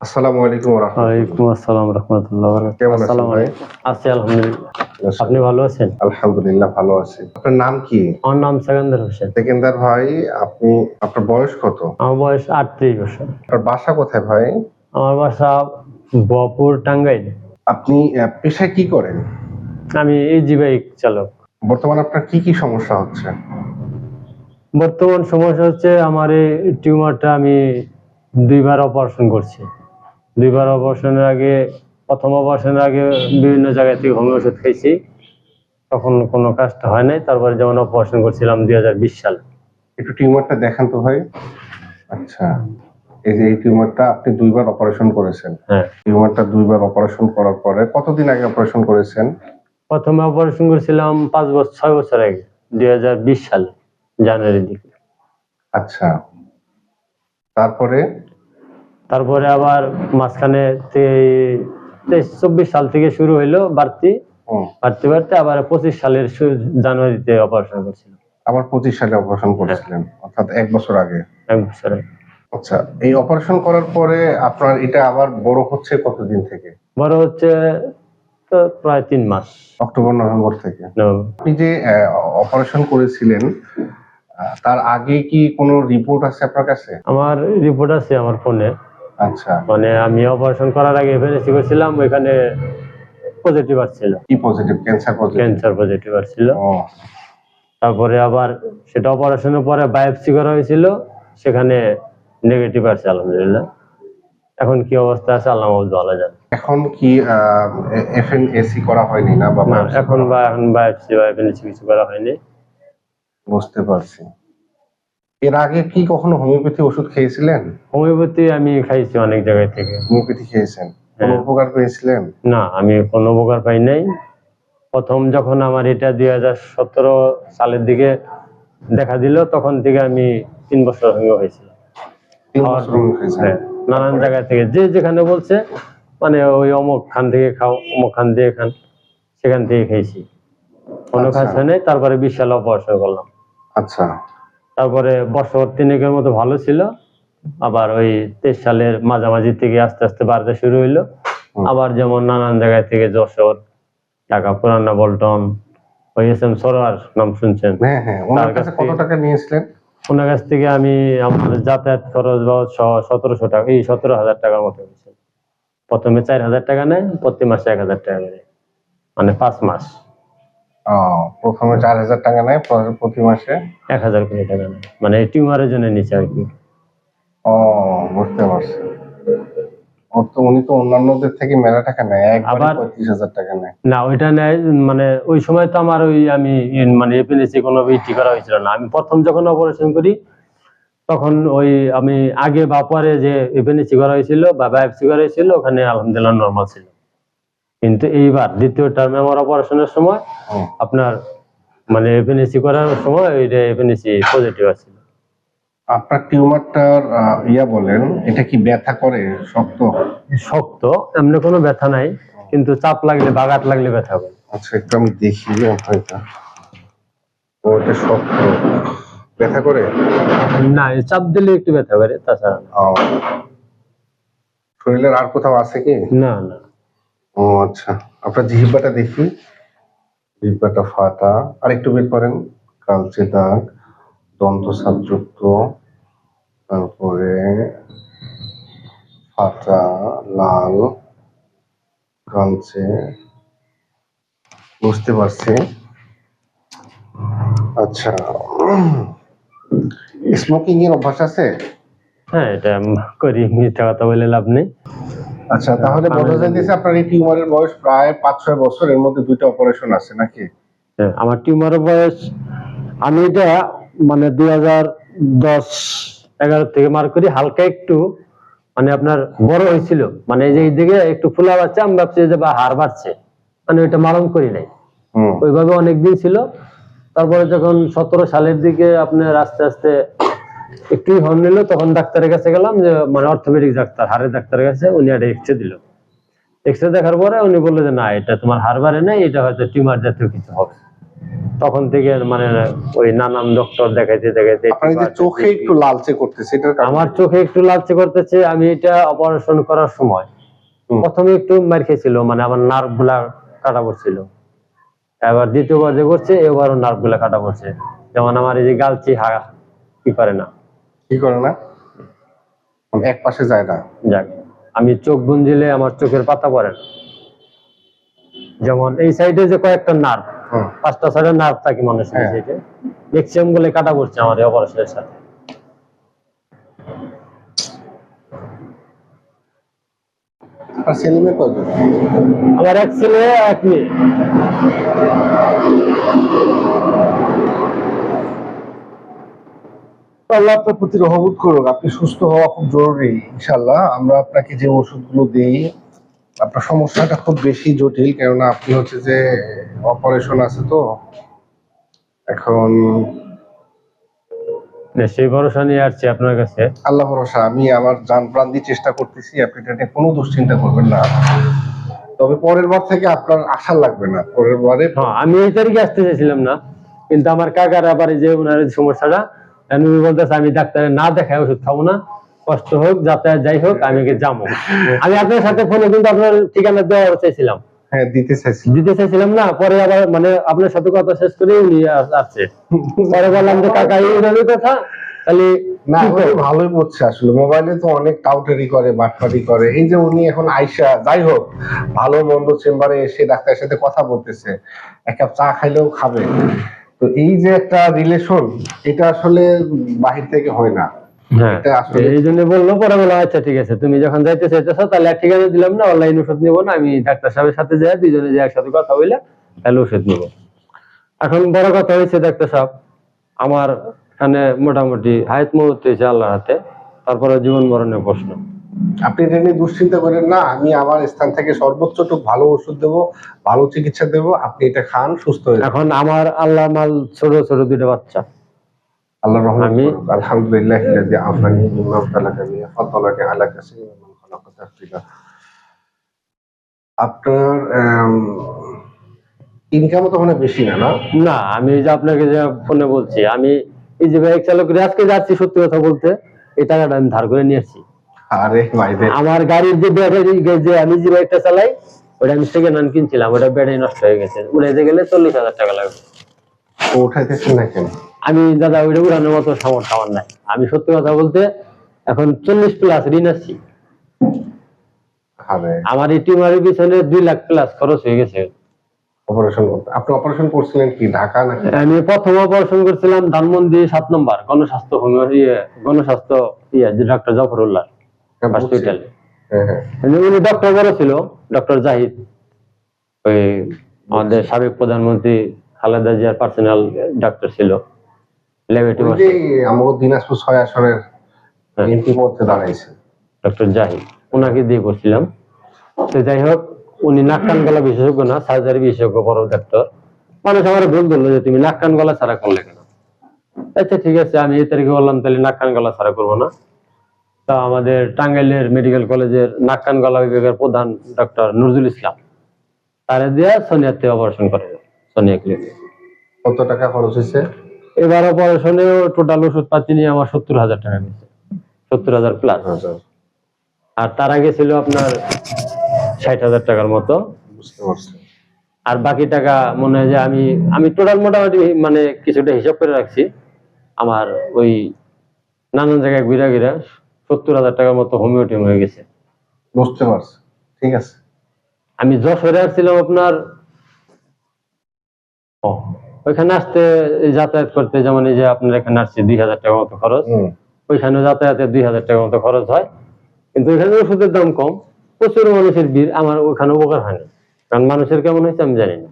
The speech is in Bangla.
আসসালামু আলাইকুম ওয়া ওয়ালাইকুম আসসালাম রহমতুল্লাহ কেমন আছেন ভাই? আছি আলহামদুলিল্লাহ। আপনি ভালো আছেন? আলহামদুলিল্লাহ ভালো আছি। আপনার নাম কি? আমার নাম সেকেন্দার হোসেন। সেকেন্দার ভাই আপনি আপনার বয়স কত? আমার বয়স আটত্রিশ বছর। আপনার বাসা কোথায় ভাই? আমার বাসা বপুর টাঙ্গাইল। আপনি পেশায় কি করেন? আমি ইজি বাইক চালক। বর্তমানে আপনার কি কি সমস্যা হচ্ছে? বর্তমান সমস্যা হচ্ছে আমার এই টিউমারটা আমি দুইবার অপারেশন করছি। দুইবার অপারেশনের আগে প্রথম অপারেশনের আগে বিভিন্ন জায়গা থেকে হোমিও ওষুধ খাইছি তখন কোনো কাজটা হয় নাই। তারপরে যেমন অপারেশন করছিলাম দুই হাজার বিশ সালে। একটু টিউমারটা দেখান তো ভাই। আচ্ছা এই যে এই টিউমারটা আপনি দুইবার অপারেশন করেছেন। হ্যাঁ। টিউমারটা দুইবার অপারেশন করার পরে কতদিন আগে অপারেশন করেছেন? প্রথমে অপারেশন করেছিলাম পাঁচ বছর ছয় বছর আগে দুই হাজার বিশ সালে জানুয়ারির দিকে। আচ্ছা। তারপরে? তারপরে আবার মাঝখানে তেইশ চব্বিশ সাল থেকে শুরু হইল বাড়তি। বাড়তে বাড়তে আবার পঁচিশ সালের জানুয়ারিতে অপারেশন করছিলাম। আবার পঁচিশ সালে অপারেশন করেছিলেন অর্থাৎ এক বছর আগে। এক বছর আগে। আচ্ছা এই অপারেশন করার পরে আপনার এটা আবার বড় হচ্ছে কতদিন থেকে? বড় হচ্ছে প্রায় তিন মাস। অক্টোবর নভেম্বর থেকে। আপনি যে অপারেশন করেছিলেন তার আগে কি কোনো রিপোর্ট আছে আপনার কাছে? আমার রিপোর্ট আছে আমার ফোনে আচ্ছা। মানে আমি অপারেশন করার আগে এফএনএসি করছিলাম ওইখানে পজিটিভ আসছিল। কি positive cancer positive cancer positive আসছিল। তারপরে আবার সেটা অপারেশনের পরে বায়োপসি করা হয়েছিল সেখানে নেগেটিভ আসছে আলহামদুলিল্লাহ। এখন কি অবস্থা আছে আল্লাহ মাহমুদ ভালো জানে। এখন কি এফএনএসি করা হয়নি না বা এখন বা এখন বায়োপসি বা এফএনএসি কিছু করা হয়নি। বুঝতে পারছি। এর আগে কি কখনো হোমিওপ্যাথি ওষুধ খেয়েছিলেন? হোমিওপ্যাথি আমি খাইছি অনেক জায়গায় থেকে। হোমিওপ্যাথি খেয়েছেন? কোনো হ্যাঁ। উপকার পেয়েছিলেন? না আমি কোনো উপকার পাই নাই। প্রথম যখন আমার এটা দুই হাজার সতেরো সালের দিকে দেখা দিল তখন থেকে আমি তিন বছর হোমিও হয়েছিল তিন আর- বছর হোমিও খেয়েছেন হ্যাঁ, নানান জায়গা থেকে। যে যেখানে বলছে মানে ওই অমুক খান থেকে খাও অমুক খান থেকে খান সেখান থেকে খেয়েছি। কোনো হয় নাই তারপরে বিশাল অপারেশন করলাম। আচ্ছা। তারপরে বছর তিনেকের মতো ভালো ছিল। আবার ওই তেইশ সালের মাঝামাঝি থেকে আস্তে আস্তে বাড়তে শুরু হইল। আবার যেমন নানান জায়গা থেকে যশোর ঢাকা পুরানা বল্টন ওই এস এম সরোয়ার নাম শুনছেন? হ্যাঁ হ্যাঁ ওনার কাছ কাছে কত থেকে- টাকা নিয়েছিলেন? ওনার কাছ থেকে আমি আমার যাতায়াত খরচ বাবদ সহ সতেরোশো টাকা এই সতেরো হাজার টাকার মতো প্রথমে চার হাজার টাকা নেয় প্রতি মাসে এক হাজার টাকা করে। মানে পাঁচ মাস। প্রথমে চার হাজার টাকা নেয় প্রতি মাসে? এক হাজার করে টাকা নেয়। মানে টিউমারের জন্য নিচে আর কি। ও বুঝতে পারছি। ও তো উনি তো অন্যান্যদের থেকে মেলা টাকা নেয় একবারে পঁয়ত্রিশ হাজার টাকা নেয়। না ওইটা নেয় মানে ওই সময় তো আমার ওই আমি মানে কোনো ইটি করা হয়েছিল না। আমি প্রথম যখন অপারেশন করি তখন ওই আমি আগে বা পরে যে এপিএলএসি করা হয়েছিল বা বায়োপসি করা হয়েছিল ওখানে আলহামদুলিল্লাহ নর্মাল ছিল। কিন্তু এইবার দ্বিতীয় টার্মে আমার অপারেশনের সময় আপনার মানে এপিএলএসি করার সময় ওইটা এপিএলএসি পজিটিভ আছিল। আপনার টিউমারটার ইয়া বলেন এটা কি ব্যথা করে শক্ত? শক্ত এমনি কোনো ব্যথা নাই কিন্তু চাপ লাগলে বাগাত লাগলে ব্যথা করে। আচ্ছা একটু আমি দেখি হয়তো। ও এটা শক্ত। ব্যথা করে? না চাপ দিলে একটু ব্যথা করে তাছাড়া শরীরের আর কোথাও আছে কি? না না। ও আচ্ছা। আপনার জিহ্বাটা দেখি জিহ্বাটা ফাটা। আর একটু বের করেন। কালচে দাগ দন্ত সাপযুক্ত তারপরে ফাটা, লাল, কালচে, বুঝতে পারছি। আচ্ছা। স্মোকিং এর অভ্যাস আছে? হ্যাঁ এটা করি। মিথ্যা কথা বলে লাভ নেই। আচ্ছা তাহলে বোঝা যাইতেছে আপনার এই টিউমারের বয়স প্রায় পাঁচ ছয় বছর এর মধ্যে দুইটা অপারেশন আছে নাকি? হ্যাঁ, আমার টিউমারের বয়স আমি এটা মানে দুই হাজার দশ এগারো থেকে মার করি হালকা একটু মানে আপনার বড় হয়েছিল। মানে এই যে এইদিকে একটু ফুলা বাড়ছে আমি ভাবছি যে বা হাড় বাড়ছে। মানে ওইটা মারণ করি নাই। ওইভাবে অনেকদিন ছিল। তারপরে যখন সতেরো সালের দিকে আপনার আস্তে আস্তে একটু হর্ন নিল তখন ডাক্তারের কাছে গেলাম যে মানে অর্থোপেডিক ডাক্তার হাড়ের ডাক্তারের কাছে উনি একটা এক্সরে দিল। এক্সরে দেখার পরে উনি বলল যে না এটা তোমার হাড় বাড়ে নাই এটা হয়তো টিউমার জাতীয় কিছু হবে। তখন থেকে মানে ওই নানান ডক্টর দেখাইতে দেখাইতে চোখে একটু লালচে করতেছে আমার চোখে একটু লালচে করতেছে আমি এটা অপারেশন করার সময়। প্রথমে একটু মার খেয়েছিল মানে আমার নার্ভগুলা কাটা পড়ছিল। এবার দ্বিতীয়বার যে করছে এবারও নার্ভগুলা কাটা পড়ছে। যেমন আমার এই যে গালচি হা কি করে না। কি করে না? এক পাশে যায় না। যাক আমি চোখ গুঞ্জিলে আমার চোখের পাতা পড়ে। না যেমন এই সাইডে যে কয়েকটা নার্ভ। পাঁচটা সাইডে নার্ভ থাকে মানুষের হ্যাঁ। সাইডে ম্যাক্সিমামগুলো কাটা পড়ছে আমার এই অপারেশনের সাথে। আর সেলিমের কয়জন আমার এক ছেলে এক মেয়ে। আল্লাহ আপনার প্রতি রহমত করুক আপনি সুস্থ হওয়া খুব জরুরি ইনশাল্লাহ আমরা আপনাকে যে ওষুধগুলো দিই আপনার সমস্যাটা খুব বেশি জটিল কেননা আপনি হচ্ছে যে অপারেশন আছে তো। এখন সেই ভরসা নিয়ে আসছি আপনার কাছে। আল্লাহ ভরসা আমি আমার যান প্রাণ দিয়ে চেষ্টা করতেছি আপনি এটা নিয়ে কোনো দুশ্চিন্তা করবেন না। তবে পরের বার থেকে আপনার আশা লাগবে না পরের বারে হ্যাঁ আমি এই তারিখে আসতে চাইছিলাম না কিন্তু আমার কাকার আবার এই যে ওনার সমস্যাটা আমি বলতেছে আমি ডাক্তারে না দেখায় ওষুধ খাব না। কষ্ট হোক যাতায়াত যাই হোক আমি যাব। আমি আপনার সাথে ফোনে কিন্তু আপনার ঠিকানা দেওয়া চাইছিলাম। হ্যাঁ দিতে চাইছি দিতে চাইছিলাম না পরে আবার মানে আপনার সাথে কথা শেষ করে উনি আসছে। পরে বললাম যে কাকা এইভাবে কথা? তাহলে না কি উনি করব? ভালোই বলছে আসলে। মোবাইলে তো অনেক টাউটারি করে করে। এই যে উনি এখন আইসা যাই হোক ভালো মন্দ চেম্বারে এসে ডাক্তারের সাথে কথা বলতেছে। এক কাপ চা খাইলেও খাবে। তো এই যে একটা রিলেশন এটা আসলে বাহির থেকে হয় না। হ্যাঁ এই জন্য বলল পরে বলল আচ্ছা ঠিক আছে তুমি যখন যাইতে চাইতেছো তাহলে এক ঠিকানা দিলাম না অনলাইন ওষুধ নিবো না আমি ডাক্তার সাহেবের সাথে যাই দুজনে যে একসাথে কথা বললে তাহলে ওষুধ নিবো। এখন বড় কথা হয়েছে ডাক্তার সাহেব আমার এখানে মোটামুটি হায়াত মুহূর্ত হয়েছে আল্লাহর হাতে তারপরে জীবন মরণের প্রশ্ন। আপনি এটা নিয়ে দুশ্চিন্তা করেন না আমি আমার স্থান থেকে সর্বোচ্চটুকু ভালো ওষুধ দেবো ভালো চিকিৎসা দেবো আপনি এটা খান সুস্থ হয়ে যাবেন। এখন আমার আল্লাহ মাল ছোট ছোট দুটো বাচ্চা আল্লাহ রহমান আমি- আলহামদুলিল্লাহ الذي عافاني مما ابتلاك به فضلك على كثير من خلق تفضيلا আপনার ইনকামও তো মানে বেশি না না না আমি এই যে আপনাকে যে ফোনে বলছি আমি এই যে বাইক চালক করে আজকে যাচ্ছি সত্যি কথা বলতে এই টাকাটা আমি ধার করে নিয়ে আসছি আরে ভাই আমার গাড়ির যে ব্যাটারি যে আমি যে বাইকটা চালাই ওটা আমি সেকেন্ড হ্যান্ড কিনছিলাম ওটা ব্যাটারি নষ্ট হয়ে গেছে। উড়াইতে গেলে চল্লিশ হাজার টাকা লাগবে। উঠাইতেছেন না কেন? আমি দাদা ওইটা উড়ানোর মতো সামর্থ্য আমার নাই। আমি সত্যি কথা বলতে এখন চল্লিশ প্লাস ঋণ আসছি আমার এই টিউমারের পিছনে দুই লাখ প্লাস খরচ হয়ে গেছে। অপারেশন করতে আপনি অপারেশন করছিলেন কি ঢাকা নাকি? আমি প্রথম অপারেশন করছিলাম ধানমন্দি সাত নম্বর গণস্বাস্থ্য হোমিও ইয়ে গণস্বাস্থ্য ইয়ে যে ডক্টর জাফরুল্লাহ। হসপিটালে হ্যাঁ হ্যাঁ। উনি ডক্টর বড় ছিল ডক্টর জাহিদ। ওই আমাদের সাবেক প্রধানমন্ত্রী খালেদা জিয়ার পার্সোনাল ডাক্তার ছিল। ল্যাবরেটরি আমাদের দিনাজপুর ছয় আসনের হ্যাঁ। এমপি পদে দাঁড়াইছে। ডক্টর জাহিদ। ওনাকে দিয়ে করছিলাম। তো যাই হোক উনি নাক কান গলা বিশেষজ্ঞ না সার্জারি বিশেষজ্ঞ বড় ডাক্তার মানুষ আমার ভুল ধরলো যে তুমি নাক কান গলা ছাড়া করলে কেন? আচ্ছা ঠিক আছে আমি এই তারিখে বললাম তাহলে নাক কান গলা ছাড়া করব না। তা আমাদের টাঙ্গাইলের মেডিকেল কলেজের নাক কান গলা বিভাগের প্রধান ডক্টর নজরুল ইসলাম। তারে দিয়ে সোনিয়াতে অপারেশন করে। সোনিয়া ক্লিনিক কত টাকা খরচ হয়েছে? এবার অপারেশনে টোটাল ওষুধ পাতি নিয়ে আমার সত্তর হাজার টাকা নিয়েছে। সত্তর হাজার প্লাস আর তার আগে ছিল আপনার ষাট হাজার টাকার মতো। আর বাকি টাকা মনে হয় যে আমি আমি টোটাল মোটামুটি মানে কিছুটা হিসাব করে রাখছি। আমার ওই নানান জায়গায় ঘুরা ঘুরা সত্তর হাজার টাকার মতো হোমিওটিম হয়ে গেছে। বুঝতে পারছি। ঠিক আছে। আমি যশোরে আসছিলাম আপনার ওইখানে আসতে যাতায়াত করতে যেমন এই যে আপনার এখানে আসছে দুই হাজার টাকার মতো খরচ ওইখানে যাতায়াতে দুই হাজার টাকার মতো খরচ হয়। কিন্তু ওইখানে ওষুধের দাম কম। প্রচুর মানুষের ভিড় আমার ওখানে উপকার হয়নি কারণ মানুষের কেমন হয়েছে আমি জানি না।